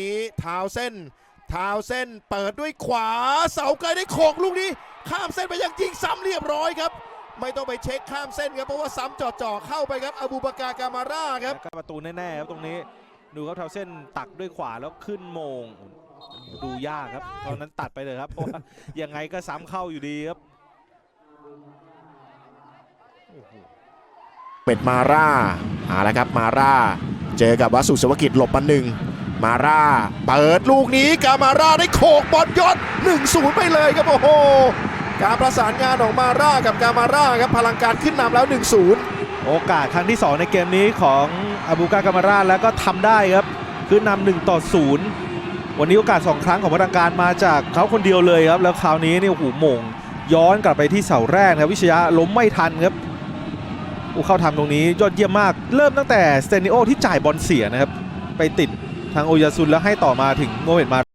นี้เท้าเส้นเท้าเส้นเปิดด้วยขวาเสาไกลได้โขกลูกนี้ ข้ามเส้นไปยังยิงซ้ำเรียบร้อยครับ ไม่ต้องไปเช็คข้ามเส้นครับเพราะว่าซ้ำจ่อๆเข้าไปครับอบูบากากามาร่าครับแล้วก็ประตูแน่ๆครับตรงนี้ดูครับเท้าเส้นตักด้วยขวาแล้วขึ้นโมง ดูยากครับตอนนั้นตัดไปเลยครับเพราะว่ายังไงก็ซ้ำเข้าอยู่ดีครับเป็ดมาร่าเอาละครับมาร่า เจอกับวัสสุสวกิจหลบมาหนึ่ง มาร่า เปิดลูกนี้กามาร่าได้โขกบอลยอด1-0 ไปเลยครับโอ้โห การประสานงานของมาร่ากับกามาร่าครับพลังการขึ้นนำแล้ว 1-0 โอกาสครั้งที่ 2 ในเกมนี้ของอาบูกากามาราแล้วก็ทำได้ครับคือนนึ่งต่อศูนย์วันนี้โอกาส 2 ครั้งของพลังการมาจากเขาคนเดียวเลยครับ แล้วคราวนี้เนี่ยหหม่งย้อนกลับไปที่เสาแรกนะครับวิชยะล้มไม่ทันครับอ้เข้าทำตรงนี้ยอดเยี่ยมมาก เริ่มตั้งแต่สเตนิโอที่จ่ายบอลเสียนะครับ ไปติดางโอยาซุนแล้วให้ต่อมาถึงโมเมตมา